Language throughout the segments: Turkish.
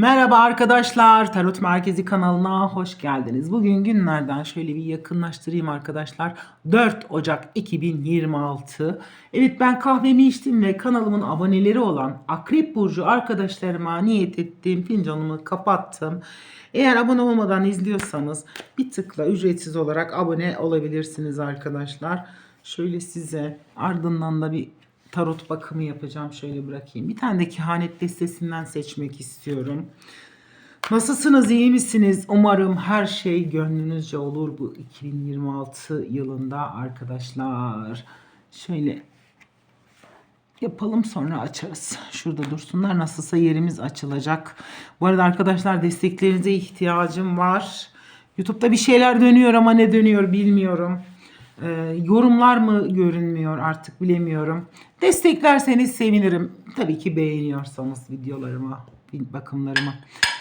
Merhaba arkadaşlar, Tarot Merkezi kanalına hoş geldiniz. Bugün günlerden şöyle bir yakınlaştırayım arkadaşlar. 4 Ocak 2026. Evet ben kahvemi içtim ve kanalımın aboneleri olan Akrep Burcu arkadaşlarıma niyet ettiğim fincanımı kapattım. Eğer abone olmadan izliyorsanız bir tıkla ücretsiz olarak abone olabilirsiniz arkadaşlar. Şöyle size ardından da bir tarot bakımı yapacağım. Şöyle bırakayım. Bir tane de kehanet destesinden seçmek istiyorum. Nasılsınız? iyi misiniz? Umarım her şey gönlünüzce olur bu 2026 yılında arkadaşlar. Şöyle yapalım sonra açarız. Şurada dursunlar. Nasılsa yerimiz açılacak. Bu arada arkadaşlar desteklerinize ihtiyacım var. YouTube'da bir şeyler dönüyor ama ne dönüyor bilmiyorum. Ee, yorumlar mı görünmüyor artık bilemiyorum. Desteklerseniz sevinirim. Tabii ki beğeniyorsanız videolarıma, bakımlarıma.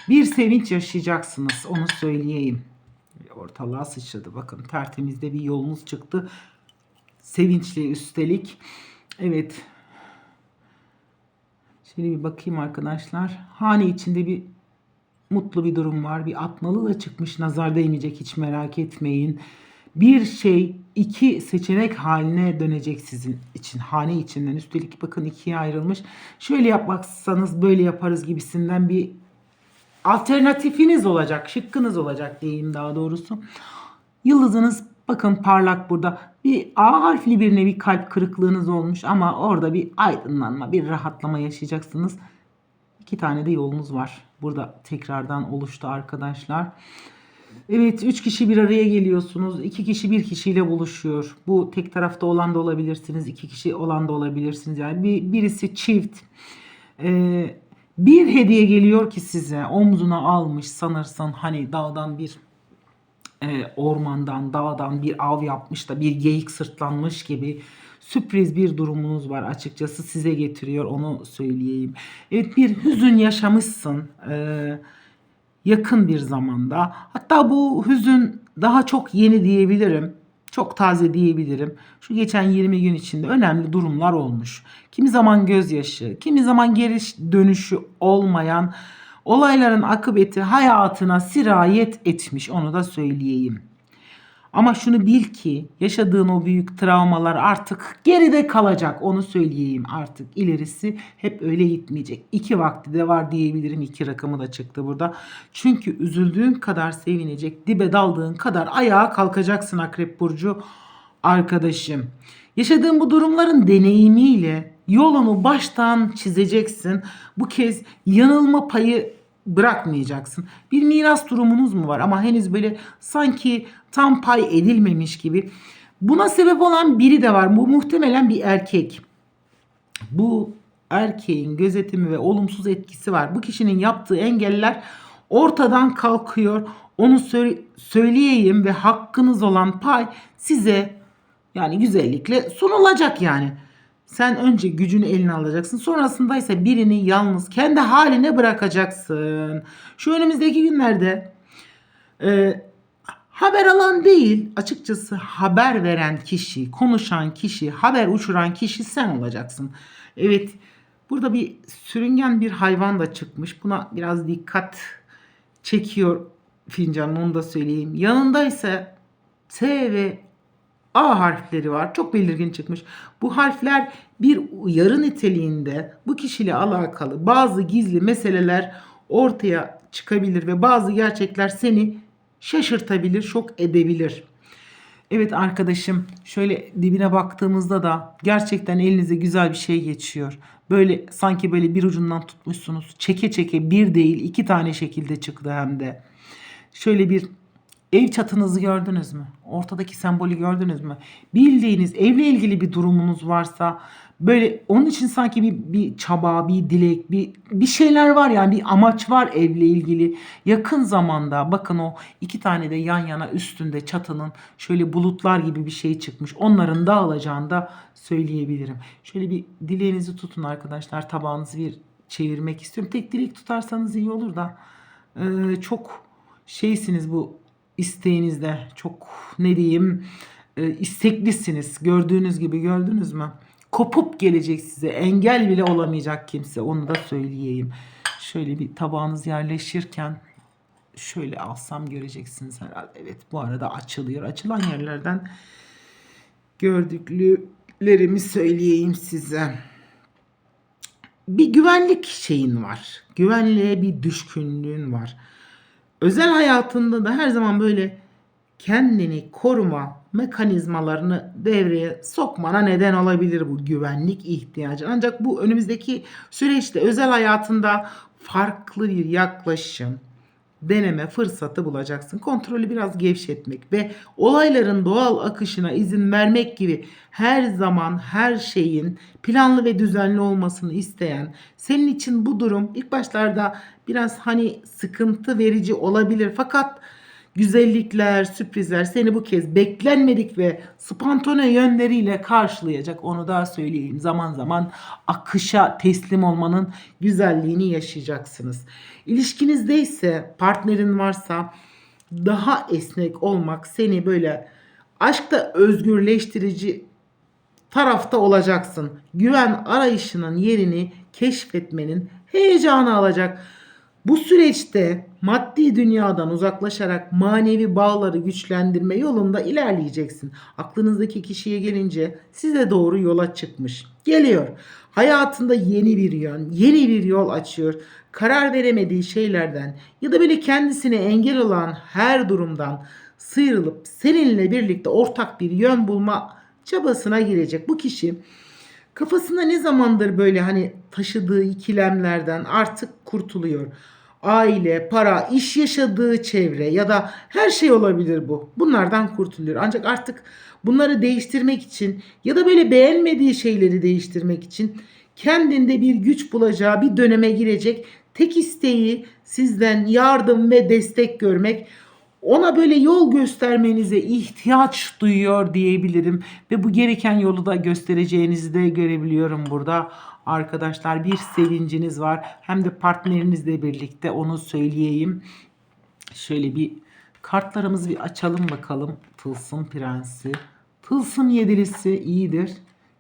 Bir sevinç yaşayacaksınız onu söyleyeyim. Ortalığa sıçradı bakın tertemizde bir yolunuz çıktı. Sevinçli üstelik. Evet. Şöyle bir bakayım arkadaşlar. Hane içinde bir mutlu bir durum var. Bir atmalı da çıkmış. Nazar değmeyecek hiç merak etmeyin. Bir şey iki seçenek haline dönecek sizin için. Hane içinden. Üstelik bakın ikiye ayrılmış. Şöyle yapmaksanız böyle yaparız gibisinden bir alternatifiniz olacak. Şıkkınız olacak diyeyim daha doğrusu. Yıldızınız bakın parlak burada. Bir A harfli bir nevi kalp kırıklığınız olmuş ama orada bir aydınlanma, bir rahatlama yaşayacaksınız. İki tane de yolunuz var. Burada tekrardan oluştu arkadaşlar. Evet, üç kişi bir araya geliyorsunuz. İki kişi bir kişiyle buluşuyor. Bu tek tarafta olan da olabilirsiniz. iki kişi olan da olabilirsiniz. Yani bir, birisi çift. Ee, bir hediye geliyor ki size omzuna almış sanırsın hani dağdan bir e, ormandan, dağdan bir av yapmış da bir geyik sırtlanmış gibi sürpriz bir durumunuz var açıkçası size getiriyor onu söyleyeyim. Evet bir hüzün yaşamışsın. Ee, yakın bir zamanda. Hatta bu hüzün daha çok yeni diyebilirim. Çok taze diyebilirim. Şu geçen 20 gün içinde önemli durumlar olmuş. Kimi zaman gözyaşı, kimi zaman geri dönüşü olmayan olayların akıbeti hayatına sirayet etmiş onu da söyleyeyim. Ama şunu bil ki yaşadığın o büyük travmalar artık geride kalacak. Onu söyleyeyim artık. ilerisi hep öyle gitmeyecek. İki vakti de var diyebilirim. İki rakamı da çıktı burada. Çünkü üzüldüğün kadar sevinecek. Dibe daldığın kadar ayağa kalkacaksın Akrep Burcu arkadaşım. Yaşadığın bu durumların deneyimiyle yolunu baştan çizeceksin. Bu kez yanılma payı bırakmayacaksın. Bir miras durumunuz mu var ama henüz böyle sanki tam pay edilmemiş gibi. Buna sebep olan biri de var. Bu muhtemelen bir erkek. Bu erkeğin gözetimi ve olumsuz etkisi var. Bu kişinin yaptığı engeller ortadan kalkıyor. Onu söyleyeyim ve hakkınız olan pay size yani güzellikle sunulacak yani. Sen önce gücünü eline alacaksın. Sonrasında ise birini yalnız kendi haline bırakacaksın. Şu önümüzdeki günlerde e, haber alan değil açıkçası haber veren kişi, konuşan kişi, haber uçuran kişi sen olacaksın. Evet burada bir sürüngen bir hayvan da çıkmış. Buna biraz dikkat çekiyor fincanın onu da söyleyeyim. Yanında ise T ve A harfleri var. Çok belirgin çıkmış. Bu harfler bir uyarı niteliğinde bu kişiyle alakalı bazı gizli meseleler ortaya çıkabilir ve bazı gerçekler seni şaşırtabilir, şok edebilir. Evet arkadaşım şöyle dibine baktığımızda da gerçekten elinize güzel bir şey geçiyor. Böyle sanki böyle bir ucundan tutmuşsunuz. Çeke çeke bir değil iki tane şekilde çıktı hem de. Şöyle bir Ev çatınızı gördünüz mü? Ortadaki sembolü gördünüz mü? Bildiğiniz evle ilgili bir durumunuz varsa böyle onun için sanki bir, bir çaba, bir dilek, bir, bir şeyler var yani bir amaç var evle ilgili. Yakın zamanda bakın o iki tane de yan yana üstünde çatının şöyle bulutlar gibi bir şey çıkmış. Onların dağılacağını da söyleyebilirim. Şöyle bir dileğinizi tutun arkadaşlar. Tabağınızı bir çevirmek istiyorum. Tek dilek tutarsanız iyi olur da. Ee, çok şeysiniz bu isteğinizde çok ne diyeyim e, isteklisiniz. Gördüğünüz gibi gördünüz mü? Kopup gelecek size. Engel bile olamayacak kimse. Onu da söyleyeyim. Şöyle bir tabağınız yerleşirken şöyle alsam göreceksiniz herhalde. Evet bu arada açılıyor. Açılan yerlerden gördüklerimi söyleyeyim size. Bir güvenlik şeyin var. Güvenliğe bir düşkünlüğün var. Özel hayatında da her zaman böyle kendini koruma mekanizmalarını devreye sokmana neden olabilir bu güvenlik ihtiyacı. Ancak bu önümüzdeki süreçte özel hayatında farklı bir yaklaşım, deneme fırsatı bulacaksın. Kontrolü biraz gevşetmek ve olayların doğal akışına izin vermek gibi her zaman her şeyin planlı ve düzenli olmasını isteyen senin için bu durum ilk başlarda biraz hani sıkıntı verici olabilir fakat güzellikler, sürprizler seni bu kez beklenmedik ve spontane yönleriyle karşılayacak. Onu daha söyleyeyim. Zaman zaman akışa teslim olmanın güzelliğini yaşayacaksınız. İlişkinizde ise partnerin varsa daha esnek olmak seni böyle aşkta özgürleştirici tarafta olacaksın. Güven arayışının yerini keşfetmenin heyecanı alacak. Bu süreçte maddi dünyadan uzaklaşarak manevi bağları güçlendirme yolunda ilerleyeceksin. Aklınızdaki kişiye gelince size doğru yola çıkmış. Geliyor. Hayatında yeni bir yön, yeni bir yol açıyor. Karar veremediği şeylerden ya da böyle kendisine engel olan her durumdan sıyrılıp seninle birlikte ortak bir yön bulma çabasına girecek. Bu kişi kafasında ne zamandır böyle hani taşıdığı ikilemlerden artık kurtuluyor. Aile, para, iş yaşadığı çevre ya da her şey olabilir bu. Bunlardan kurtuluyor. Ancak artık bunları değiştirmek için ya da böyle beğenmediği şeyleri değiştirmek için kendinde bir güç bulacağı bir döneme girecek. Tek isteği sizden yardım ve destek görmek ona böyle yol göstermenize ihtiyaç duyuyor diyebilirim ve bu gereken yolu da göstereceğinizi de görebiliyorum burada. Arkadaşlar bir sevinciniz var. Hem de partnerinizle birlikte onu söyleyeyim. Şöyle bir kartlarımızı bir açalım bakalım. Tılsım prensi. Tılsım yedilisi iyidir.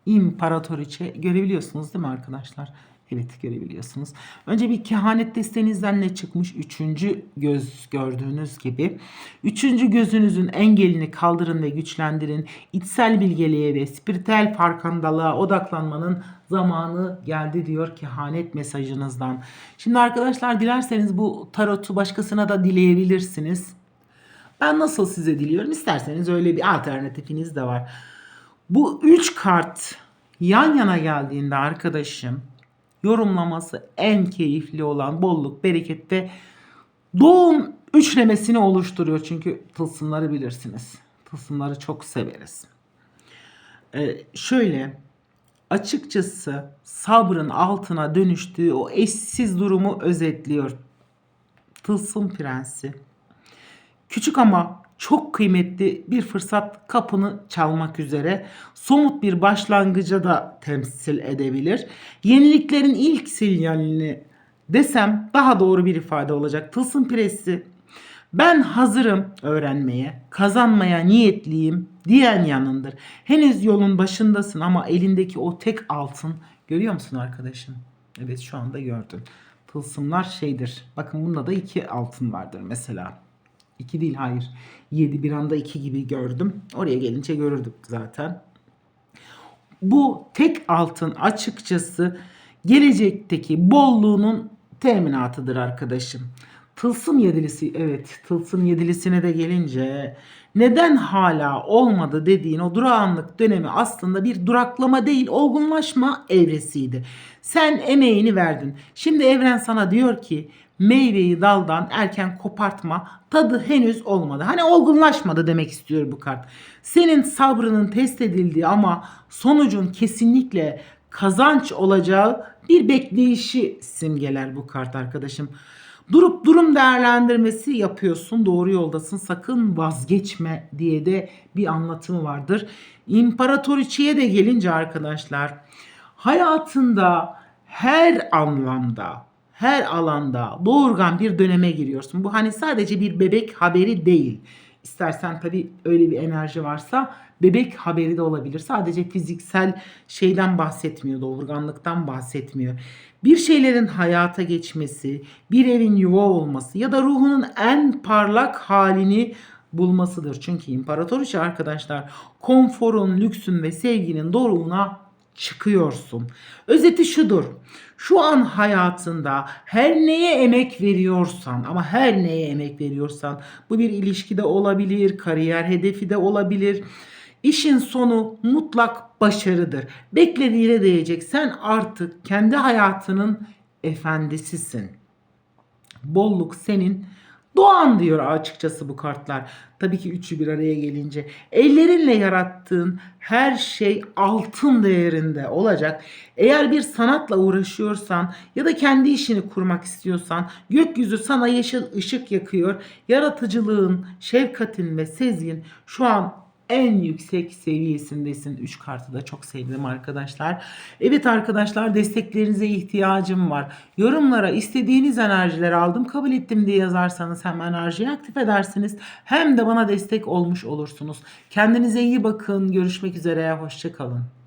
İmparatoriçe görebiliyorsunuz değil mi arkadaşlar? Evet görebiliyorsunuz. Önce bir kehanet destenizden ne çıkmış? Üçüncü göz gördüğünüz gibi. Üçüncü gözünüzün engelini kaldırın ve güçlendirin. İçsel bilgeliğe ve spiritüel farkındalığa odaklanmanın zamanı geldi diyor kehanet mesajınızdan. Şimdi arkadaşlar dilerseniz bu tarotu başkasına da dileyebilirsiniz. Ben nasıl size diliyorum? İsterseniz öyle bir alternatifiniz de var. Bu üç kart yan yana geldiğinde arkadaşım yorumlaması en keyifli olan bolluk, bereket ve doğum üçlemesini oluşturuyor. Çünkü tılsımları bilirsiniz. Tılsımları çok severiz. Ee, şöyle açıkçası sabrın altına dönüştüğü o eşsiz durumu özetliyor. Tılsım prensi. Küçük ama çok kıymetli bir fırsat kapını çalmak üzere somut bir başlangıca da temsil edebilir. Yeniliklerin ilk sinyalini desem daha doğru bir ifade olacak. Tılsım presi ben hazırım öğrenmeye, kazanmaya niyetliyim diyen yanındır. Henüz yolun başındasın ama elindeki o tek altın görüyor musun arkadaşım? Evet şu anda gördün. Tılsımlar şeydir. Bakın bunda da iki altın vardır mesela. 2 değil hayır. 7 bir anda 2 gibi gördüm. Oraya gelince görürdük zaten. Bu tek altın açıkçası gelecekteki bolluğunun teminatıdır arkadaşım. Tılsım yedilisi evet tılsım yedilisine de gelince neden hala olmadı dediğin o durağanlık dönemi aslında bir duraklama değil olgunlaşma evresiydi. Sen emeğini verdin. Şimdi evren sana diyor ki meyveyi daldan erken kopartma tadı henüz olmadı. Hani olgunlaşmadı demek istiyor bu kart. Senin sabrının test edildiği ama sonucun kesinlikle kazanç olacağı bir bekleyişi simgeler bu kart arkadaşım. Durup durum değerlendirmesi yapıyorsun. Doğru yoldasın. Sakın vazgeçme diye de bir anlatımı vardır. İmparatoriçeye de gelince arkadaşlar hayatında her anlamda her alanda doğurgan bir döneme giriyorsun. Bu hani sadece bir bebek haberi değil. İstersen tabii öyle bir enerji varsa bebek haberi de olabilir. Sadece fiziksel şeyden bahsetmiyor, doğurganlıktan bahsetmiyor. Bir şeylerin hayata geçmesi, bir evin yuva olması ya da ruhunun en parlak halini bulmasıdır. Çünkü imparatoriçe arkadaşlar konforun, lüksün ve sevginin doruğuna çıkıyorsun. Özeti şudur. Şu an hayatında her neye emek veriyorsan ama her neye emek veriyorsan bu bir ilişkide olabilir, kariyer hedefi de olabilir. İşin sonu mutlak başarıdır. Beklediğine değecek. Sen artık kendi hayatının efendisisin. Bolluk senin. Doğan diyor açıkçası bu kartlar. Tabii ki üçü bir araya gelince. Ellerinle yarattığın her şey altın değerinde olacak. Eğer bir sanatla uğraşıyorsan ya da kendi işini kurmak istiyorsan gökyüzü sana yeşil ışık yakıyor. Yaratıcılığın, şefkatin ve sezgin şu an en yüksek seviyesindesin. 3 kartı da çok sevdim arkadaşlar. Evet arkadaşlar desteklerinize ihtiyacım var. Yorumlara istediğiniz enerjileri aldım kabul ettim diye yazarsanız hem enerjiyi aktif edersiniz hem de bana destek olmuş olursunuz. Kendinize iyi bakın. Görüşmek üzere. Hoşçakalın.